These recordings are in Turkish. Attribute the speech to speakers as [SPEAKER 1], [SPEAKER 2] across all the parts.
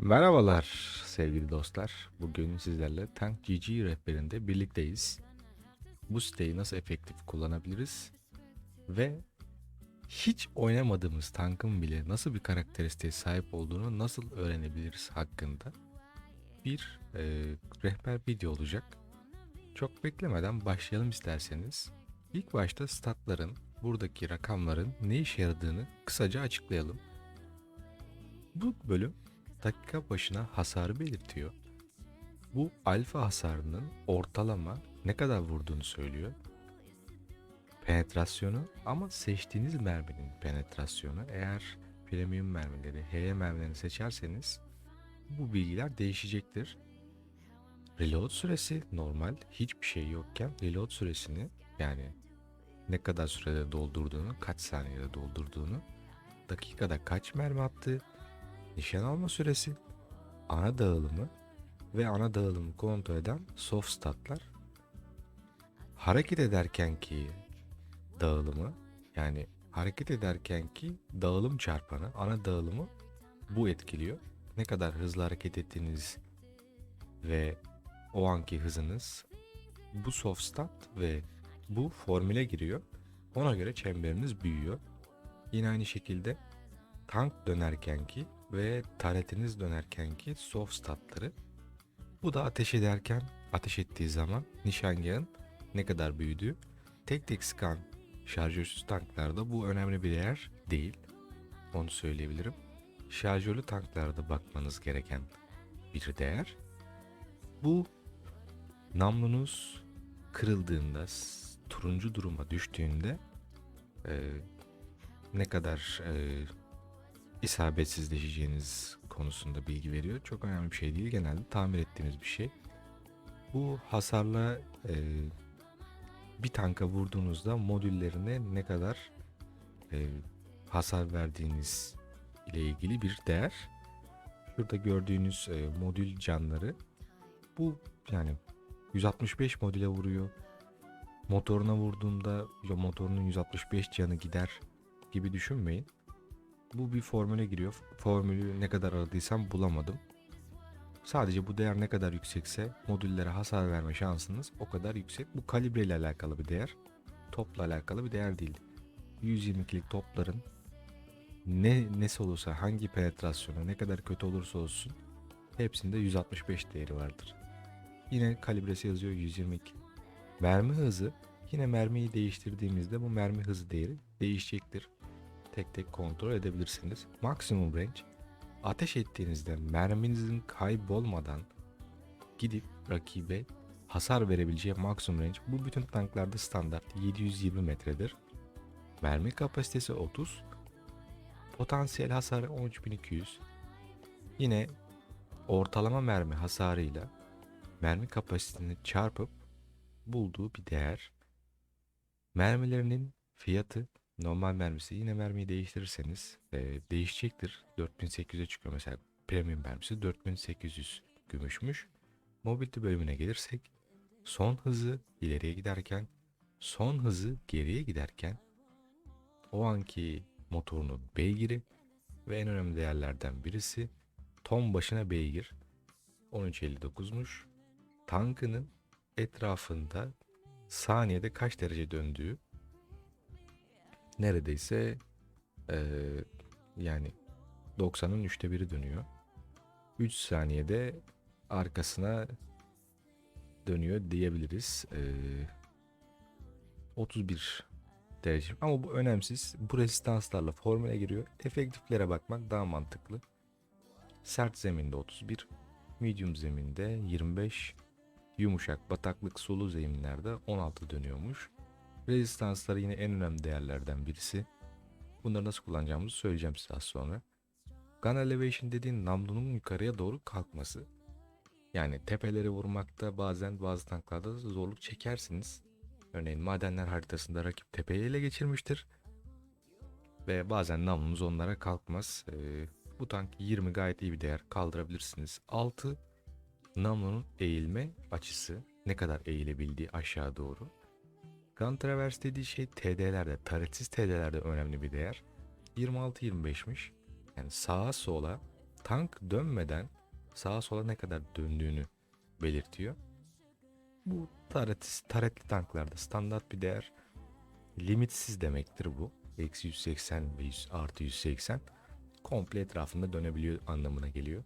[SPEAKER 1] Merhabalar sevgili dostlar. Bugün sizlerle Tank GG rehberinde birlikteyiz. Bu siteyi nasıl efektif kullanabiliriz ve hiç oynamadığımız tankın bile nasıl bir karakteristiğe sahip olduğunu nasıl öğrenebiliriz hakkında bir e, rehber video olacak. Çok beklemeden başlayalım isterseniz. İlk başta statların, buradaki rakamların ne işe yaradığını kısaca açıklayalım. Bu bölüm dakika başına hasarı belirtiyor. Bu alfa hasarının ortalama ne kadar vurduğunu söylüyor. Penetrasyonu ama seçtiğiniz merminin penetrasyonu eğer premium mermileri, HE mermilerini seçerseniz bu bilgiler değişecektir. Reload süresi normal hiçbir şey yokken reload süresini yani ne kadar sürede doldurduğunu, kaç saniyede doldurduğunu, dakikada kaç mermi attığı, nişan alma süresi, ana dağılımı ve ana dağılımı kontrol eden soft statlar, hareket ederken ki dağılımı yani hareket ederken ki dağılım çarpanı, ana dağılımı bu etkiliyor. Ne kadar hızlı hareket ettiğiniz ve o anki hızınız bu soft stat ve bu formüle giriyor. Ona göre çemberiniz büyüyor. Yine aynı şekilde tank dönerkenki ve taretiniz dönerkenki soft statları. Bu da ateş ederken ateş ettiği zaman nişangahın ne kadar büyüdüğü. Tek tek sıkan şarjörsüz tanklarda bu önemli bir değer değil. Onu söyleyebilirim. Şarjörlü tanklarda bakmanız gereken bir değer. Bu namlunuz kırıldığında, turuncu duruma düştüğünde e, ne kadar e, isabetsizleşeceğiniz konusunda bilgi veriyor. Çok önemli bir şey değil. Genelde tamir ettiğiniz bir şey. Bu hasarla e, bir tanka vurduğunuzda modüllerine ne kadar e, hasar verdiğiniz ile ilgili bir değer. Şurada gördüğünüz e, modül canları bu yani 165 modüle vuruyor. Motoruna vurduğunda ya motorunun 165 canı gider gibi düşünmeyin. Bu bir formüle giriyor. Formülü ne kadar aradıysam bulamadım. Sadece bu değer ne kadar yüksekse modüllere hasar verme şansınız o kadar yüksek. Bu kalibre ile alakalı bir değer. Topla alakalı bir değer değil. 122'lik topların ne nesi olursa hangi penetrasyonu ne kadar kötü olursa olsun hepsinde 165 değeri vardır. Yine kalibresi yazıyor 122. Mermi hızı yine mermiyi değiştirdiğimizde bu mermi hızı değeri değişecektir tek tek kontrol edebilirsiniz. Maksimum range ateş ettiğinizde merminizin kaybolmadan gidip rakibe hasar verebileceği maksimum range bu bütün tanklarda standart 720 metredir. Mermi kapasitesi 30. Potansiyel hasarı 13200. Yine ortalama mermi hasarıyla mermi kapasitesini çarpıp bulduğu bir değer. Mermilerinin fiyatı Normal mermisi yine mermiyi değiştirirseniz e, değişecektir. 4800'e çıkıyor mesela premium mermisi 4800 gümüşmüş. Mobility bölümüne gelirsek son hızı ileriye giderken son hızı geriye giderken o anki motorunun beygiri ve en önemli değerlerden birisi ton başına beygir 13.59'muş. Tankının etrafında saniyede kaç derece döndüğü neredeyse eee, yani 90'ın üçte biri dönüyor. 3 saniyede arkasına dönüyor diyebiliriz. Eee 31 derece. Ama bu önemsiz. Bu resistanslarla formüle giriyor. Efektiflere bakmak daha mantıklı. Sert zeminde 31, medium zeminde 25, yumuşak bataklık sulu zeminlerde 16 dönüyormuş. Rezistansları yine en önemli değerlerden birisi. Bunları nasıl kullanacağımızı söyleyeceğim size az sonra. Gun elevation dediğin namlunun yukarıya doğru kalkması. Yani tepeleri vurmakta bazen bazı tanklarda da zorluk çekersiniz. Örneğin madenler haritasında rakip tepeyi ele geçirmiştir. Ve bazen namlunuz onlara kalkmaz. Ee, bu tank 20 gayet iyi bir değer kaldırabilirsiniz. 6 namlunun eğilme açısı ne kadar eğilebildiği aşağı doğru. Gun Traverse dediği şey TD'lerde, taretsiz TD'lerde önemli bir değer. 26-25'miş. Yani sağa sola tank dönmeden sağa sola ne kadar döndüğünü belirtiyor. Bu taret, taretli tanklarda standart bir değer limitsiz demektir bu. Eksi 180 ve 100, artı 180 komple etrafında dönebiliyor anlamına geliyor.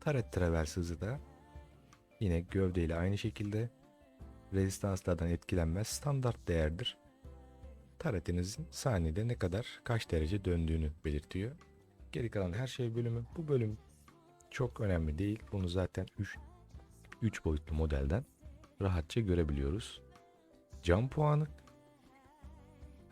[SPEAKER 1] Taret travers hızı da yine gövdeyle aynı şekilde rezistanslardan etkilenmez standart değerdir. Taretinizin saniyede ne kadar kaç derece döndüğünü belirtiyor. Geri kalan her şey bölümü. Bu bölüm çok önemli değil. Bunu zaten 3 3 boyutlu modelden rahatça görebiliyoruz. Cam puanı,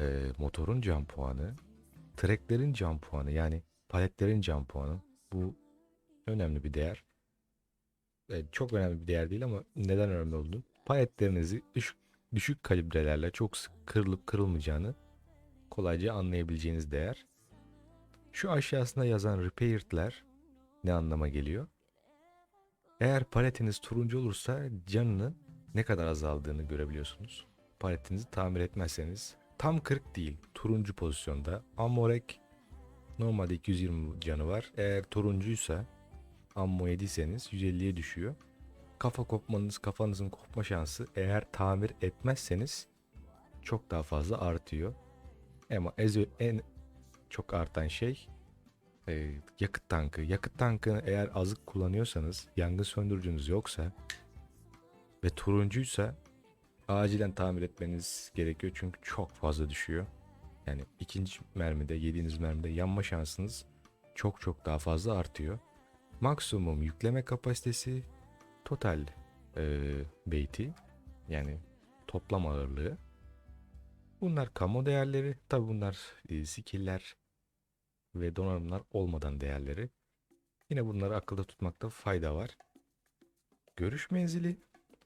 [SPEAKER 1] e, motorun cam puanı, treklerin cam puanı yani paletlerin cam puanı bu önemli bir değer. E, çok önemli bir değer değil ama neden önemli olduğunu paletlerinizi düşük, düşük kalibrelerle çok sık kırılıp kırılmayacağını kolayca anlayabileceğiniz değer. Şu aşağısında yazan repaired'ler ne anlama geliyor? Eğer paletiniz turuncu olursa canının ne kadar azaldığını görebiliyorsunuz. Paletinizi tamir etmezseniz tam 40 değil turuncu pozisyonda. Amorek normalde 220 canı var. Eğer turuncuysa ammo yediyseniz 150'ye düşüyor. Kafa kopmanız, kafanızın kopma şansı eğer tamir etmezseniz çok daha fazla artıyor. Ama en çok artan şey e, yakıt tankı. Yakıt tankını eğer azık kullanıyorsanız, yangın söndürücünüz yoksa ve turuncuysa acilen tamir etmeniz gerekiyor çünkü çok fazla düşüyor. Yani ikinci mermide, yediğiniz mermide yanma şansınız çok çok daha fazla artıyor. Maksimum yükleme kapasitesi total e, beyti yani toplam ağırlığı. Bunlar kamu değerleri. Tabi bunlar e, skill'ler ve donanımlar olmadan değerleri. Yine bunları akılda tutmakta fayda var. Görüş menzili,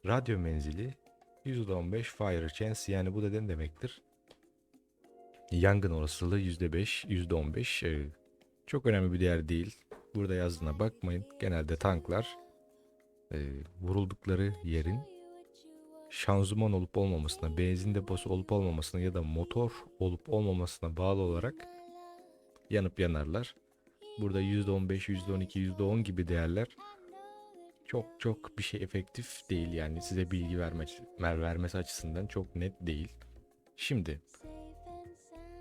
[SPEAKER 1] radyo menzili %15 fire chance yani bu da ne demektir? Yangın olasılığı %5, %15 e, çok önemli bir değer değil. Burada yazdığına bakmayın. Genelde tanklar e, vuruldukları yerin şanzıman olup olmamasına, benzin deposu olup olmamasına ya da motor olup olmamasına bağlı olarak yanıp yanarlar. Burada %15, %12, %10 gibi değerler çok çok bir şey efektif değil yani size bilgi verme, vermesi açısından çok net değil. Şimdi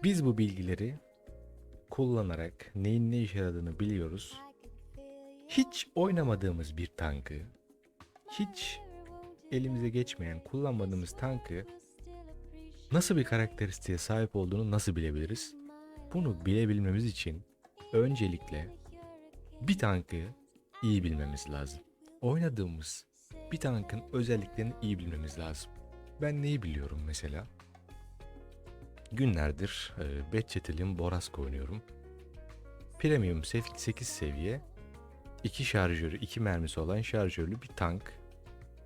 [SPEAKER 1] biz bu bilgileri kullanarak neyin ne işe yaradığını biliyoruz. Hiç oynamadığımız bir tankı, hiç elimize geçmeyen, kullanmadığımız tankı nasıl bir karakteristiğe sahip olduğunu nasıl bilebiliriz? Bunu bilebilmemiz için öncelikle bir tankı iyi bilmemiz lazım. Oynadığımız bir tankın özelliklerini iyi bilmemiz lazım. Ben neyi biliyorum mesela? Günlerdir e, Batchettel'in Borask oynuyorum. Premium 8 seviye, iki şarjörü, iki mermisi olan şarjörlü bir tank.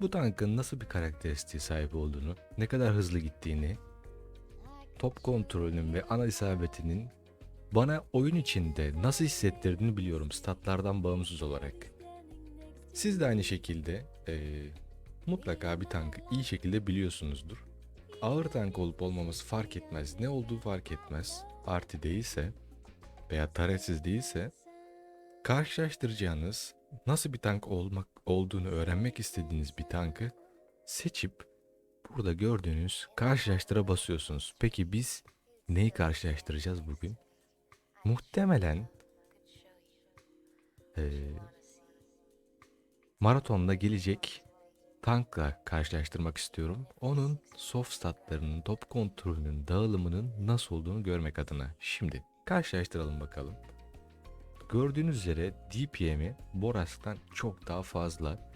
[SPEAKER 1] Bu tankın nasıl bir karakteristiğe sahip olduğunu, ne kadar hızlı gittiğini, top kontrolünün ve ana isabetinin bana oyun içinde nasıl hissettirdiğini biliyorum statlardan bağımsız olarak. Siz de aynı şekilde e, mutlaka bir tankı iyi şekilde biliyorsunuzdur. Ağır tank olup olmaması fark etmez. Ne olduğu fark etmez. Artı değilse veya taretsiz değilse karşılaştıracağınız nasıl bir tank olmak olduğunu öğrenmek istediğiniz bir tankı seçip burada gördüğünüz karşılaştıra basıyorsunuz. Peki biz neyi karşılaştıracağız bugün? Muhtemelen eee maratonda gelecek tankla karşılaştırmak istiyorum. Onun soft statlarının, top kontrolünün, dağılımının nasıl olduğunu görmek adına. Şimdi karşılaştıralım bakalım. Gördüğünüz üzere DPM'i Boras'tan çok daha fazla.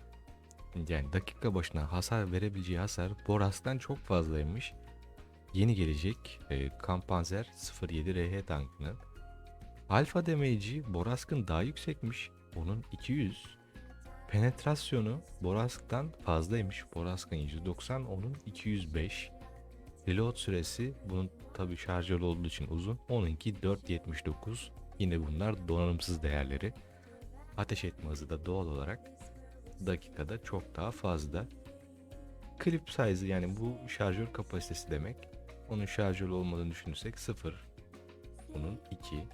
[SPEAKER 1] Yani dakika başına hasar verebileceği hasar Boras'tan çok fazlaymış. Yeni gelecek e, Kampanzer 07 RH tankının. Alfa damage'i Borask'ın daha yüksekmiş. Onun 200. Penetrasyonu Borask'tan fazlaymış. Borask'ın 190, onun 205. Reload süresi bunun tabi şarjör olduğu için uzun. Onunki 4.79. Yine bunlar donanımsız değerleri. Ateş etme hızı da doğal olarak dakikada çok daha fazla. Clip size yani bu şarjör kapasitesi demek. Onun şarjör olmadığını düşünürsek 0. Bunun 2.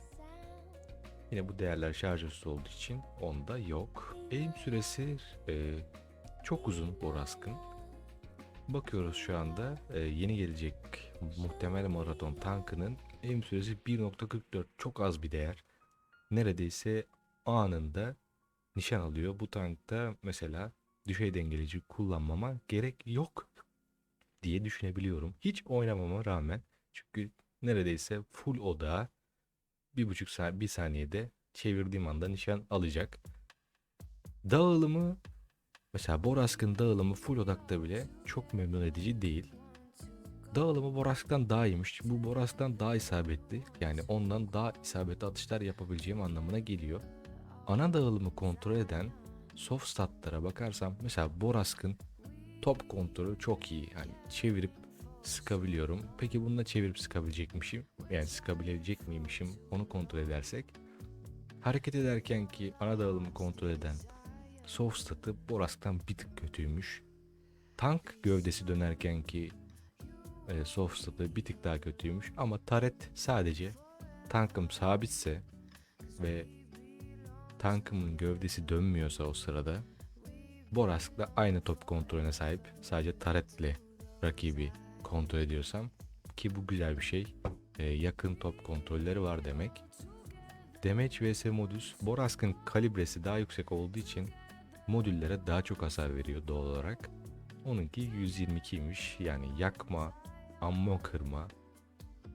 [SPEAKER 1] Yine bu değerler şarjörsüz olduğu için onda yok. Eğim süresi e, çok uzun Borask'ın. Bakıyoruz şu anda e, yeni gelecek muhtemel maraton tankının eğim süresi 1.44 çok az bir değer. Neredeyse anında nişan alıyor. Bu tankta mesela düşey dengeleyici kullanmama gerek yok diye düşünebiliyorum. Hiç oynamama rağmen çünkü neredeyse full odağa bir buçuk saat bir saniyede çevirdiğim anda nişan alacak. Dağılımı mesela Borask'ın dağılımı full odakta bile çok memnun edici değil. Dağılımı Borask'tan daha iyiymiş. Bu Borask'tan daha isabetli. Yani ondan daha isabetli atışlar yapabileceğim anlamına geliyor. Ana dağılımı kontrol eden soft statlara bakarsam mesela Borask'ın top kontrolü çok iyi. Yani çevirip sıkabiliyorum. Peki bununla çevirip sıkabilecekmişim. Yani sıkabilecek miymişim onu kontrol edersek. Hareket ederken ki ana dağılımı kontrol eden soft statı Borask'tan bir tık kötüymüş. Tank gövdesi dönerken ki e, soft statı bir tık daha kötüymüş. Ama taret sadece tankım sabitse ve tankımın gövdesi dönmüyorsa o sırada Borask'la aynı top kontrolüne sahip. Sadece taretle rakibi kontrol ediyorsam ki bu güzel bir şey. Ee, yakın top kontrolleri var demek. Damage vs modus Borask'ın kalibresi daha yüksek olduğu için modüllere daha çok hasar veriyor doğal olarak. Onunki 122'ymiş. Yani yakma, ammo kırma,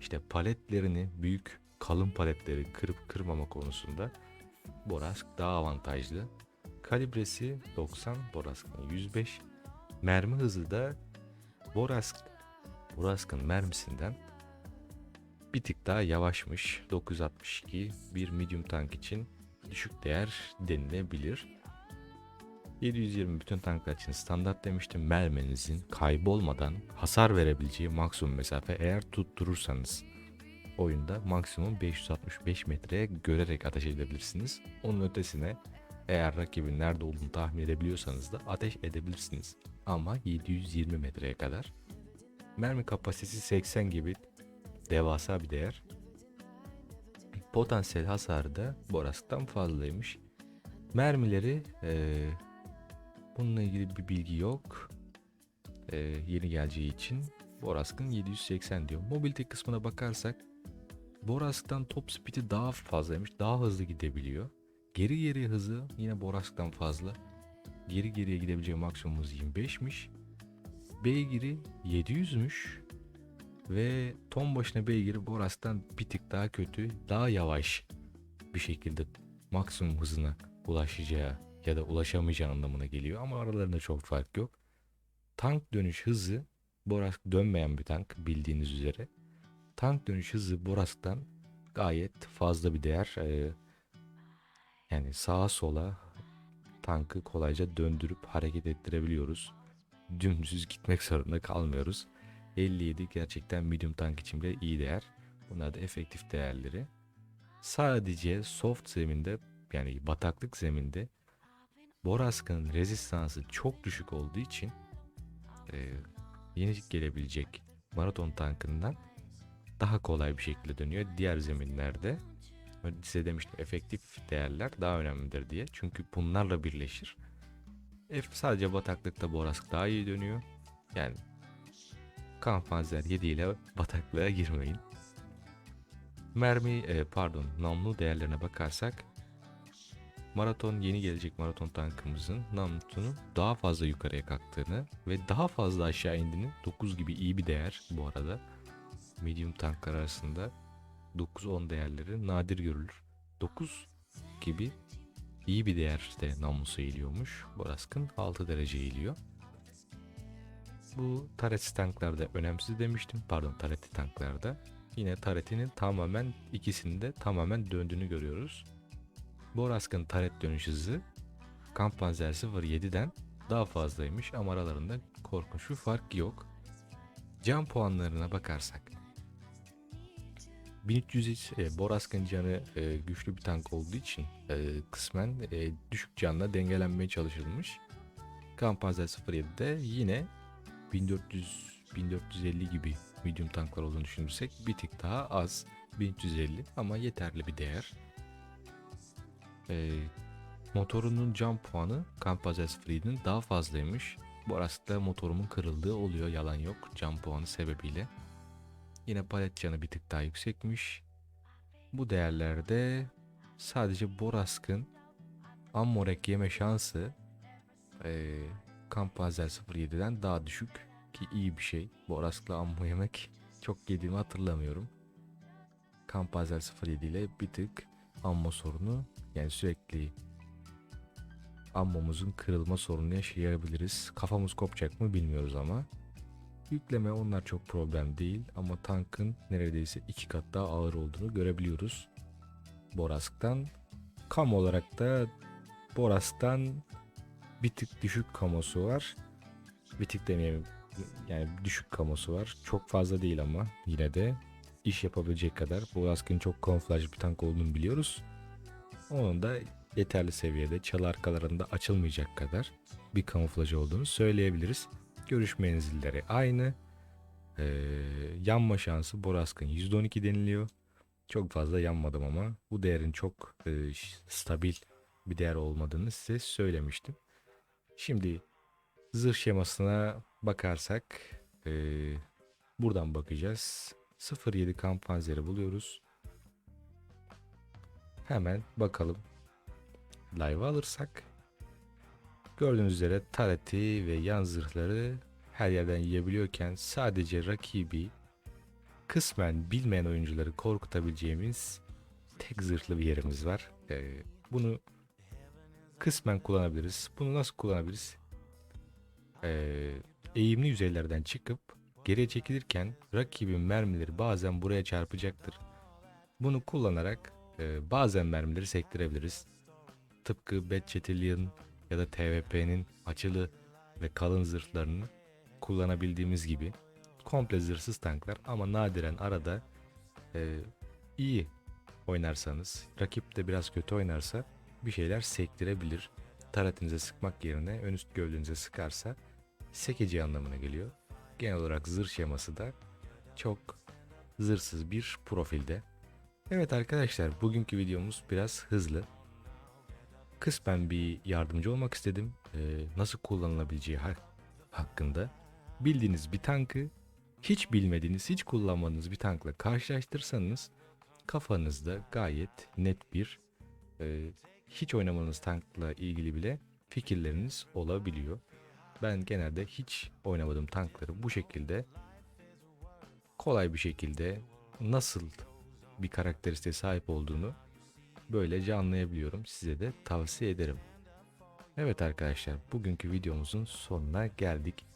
[SPEAKER 1] işte paletlerini büyük kalın paletleri kırıp kırmama konusunda Borask daha avantajlı. Kalibresi 90, Borask'ın 105. Mermi hızı da Borask, Borask'ın mermisinden bir tık daha yavaşmış. 962 bir medium tank için düşük değer denilebilir. 720 bütün tanklar için standart demiştim. Merminizin kaybolmadan hasar verebileceği maksimum mesafe eğer tutturursanız oyunda maksimum 565 metreye görerek ateş edebilirsiniz. Onun ötesine eğer rakibin nerede olduğunu tahmin edebiliyorsanız da ateş edebilirsiniz. Ama 720 metreye kadar. Mermi kapasitesi 80 gibi devasa bir değer. Potansiyel hasarı da Borask'tan fazlaymış. Mermileri eee, bununla ilgili bir bilgi yok. Eee, yeni geleceği için Borask'ın 780 diyor. Mobilite kısmına bakarsak Borask'tan top speed'i daha fazlaymış. Daha hızlı gidebiliyor. Geri geri hızı yine Borask'tan fazla. Geri geriye gidebileceği maksimum hız 25'miş. Beygiri 700'müş. Ve ton başına beygiri Borask'tan bir tık daha kötü, daha yavaş bir şekilde maksimum hızına ulaşacağı ya da ulaşamayacağı anlamına geliyor. Ama aralarında çok fark yok. Tank dönüş hızı Borask dönmeyen bir tank bildiğiniz üzere. Tank dönüş hızı Borask'tan gayet fazla bir değer. Ee, yani sağa sola tankı kolayca döndürüp hareket ettirebiliyoruz. Dümdüz gitmek zorunda kalmıyoruz. 57 gerçekten medium tank için bile iyi değer. Bunlar da efektif değerleri. Sadece soft zeminde yani bataklık zeminde Borask'ın rezistansı çok düşük olduğu için e, yeni gelebilecek maraton tankından daha kolay bir şekilde dönüyor. Diğer zeminlerde size demiştim efektif değerler daha önemlidir diye. Çünkü bunlarla birleşir. F sadece bataklıkta Borask daha iyi dönüyor. Yani Kampanzer 7 ile bataklığa girmeyin. Mermi e, pardon namlu değerlerine bakarsak maraton yeni gelecek maraton tankımızın namlutunun daha fazla yukarıya kalktığını ve daha fazla aşağı indiğini 9 gibi iyi bir değer bu arada. Medium tanklar arasında 9-10 değerleri nadir görülür. 9 gibi iyi bir değerde namlusu eğiliyormuş. Borask'ın 6 derece eğiliyor. Bu taret tanklarda önemsiz demiştim. Pardon taretli tanklarda. Yine taretinin tamamen ikisinde tamamen döndüğünü görüyoruz. Borask'ın taret dönüş hızı Kampanzer 07'den daha fazlaymış ama aralarında korkunç bir fark yok. Can puanlarına bakarsak 1300 e, Borask'ın canı e, güçlü bir tank olduğu için e, kısmen e, düşük canla dengelenmeye çalışılmış. Kampanzer 07'de yine 1400 1450 gibi medium tanklar olduğunu düşünürsek bir tık daha az 1350 ama yeterli bir değer. E, motorunun cam puanı Campazes Free'nin daha fazlaymış. Bu arada motorumun kırıldığı oluyor yalan yok cam puanı sebebiyle. Yine palet canı bir tık daha yüksekmiş. Bu değerlerde sadece Borask'ın Ammorek yeme şansı e, Campazel 07'den daha düşük ki iyi bir şey. Borask'la Ammo yemek çok yediğimi hatırlamıyorum. Campazel 07 ile bir tık Ammo sorunu yani sürekli ammomuzun kırılma sorunu yaşayabiliriz. Kafamız kopacak mı bilmiyoruz ama. Yükleme onlar çok problem değil ama tankın neredeyse iki kat daha ağır olduğunu görebiliyoruz. Borask'tan. Kam olarak da Borask'tan bir tık düşük kamosu var. Bir tık demeyelim yani düşük kamosu var. Çok fazla değil ama yine de iş yapabilecek kadar. Borask'ın çok kamuflaj bir tank olduğunu biliyoruz. Onun da yeterli seviyede çalı arkalarında açılmayacak kadar bir kamuflaj olduğunu söyleyebiliriz. Görüş menzilleri aynı. Ee, yanma şansı Borask'ın %12 deniliyor. Çok fazla yanmadım ama bu değerin çok e, stabil bir değer olmadığını size söylemiştim. Şimdi zırh şemasına bakarsak e, buradan bakacağız. 07 kamp buluyoruz. Hemen bakalım. Live alırsak gördüğünüz üzere tareti ve yan zırhları her yerden yiyebiliyorken sadece rakibi kısmen bilmeyen oyuncuları korkutabileceğimiz tek zırhlı bir yerimiz var. Ee, bunu kısmen kullanabiliriz. Bunu nasıl kullanabiliriz? Ee, eğimli yüzeylerden çıkıp geriye çekilirken rakibin mermileri bazen buraya çarpacaktır. Bunu kullanarak e, bazen mermileri sektirebiliriz. Tıpkı Bad Chatilian ya da TVP'nin açılı ve kalın zırhlarını kullanabildiğimiz gibi komple zırhsız tanklar ama nadiren arada e, iyi oynarsanız, rakip de biraz kötü oynarsa bir şeyler sektirebilir. Taratinize sıkmak yerine ön üst gövdenize sıkarsa sekeceği anlamına geliyor. Genel olarak zırh şeması da çok zırhsız bir profilde. Evet arkadaşlar bugünkü videomuz biraz hızlı. Kısmen bir yardımcı olmak istedim. Ee, nasıl kullanılabileceği ha- hakkında. Bildiğiniz bir tankı hiç bilmediğiniz, hiç kullanmadığınız bir tankla karşılaştırsanız kafanızda gayet net bir e, hiç oynamadığınız tankla ilgili bile fikirleriniz olabiliyor. Ben genelde hiç oynamadığım tankları bu şekilde kolay bir şekilde nasıl bir karakteristiğe sahip olduğunu böylece anlayabiliyorum. Size de tavsiye ederim. Evet arkadaşlar bugünkü videomuzun sonuna geldik.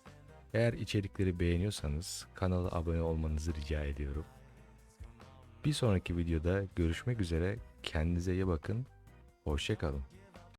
[SPEAKER 1] Eğer içerikleri beğeniyorsanız kanala abone olmanızı rica ediyorum. Bir sonraki videoda görüşmek üzere. Kendinize iyi bakın. Hoşçakalın.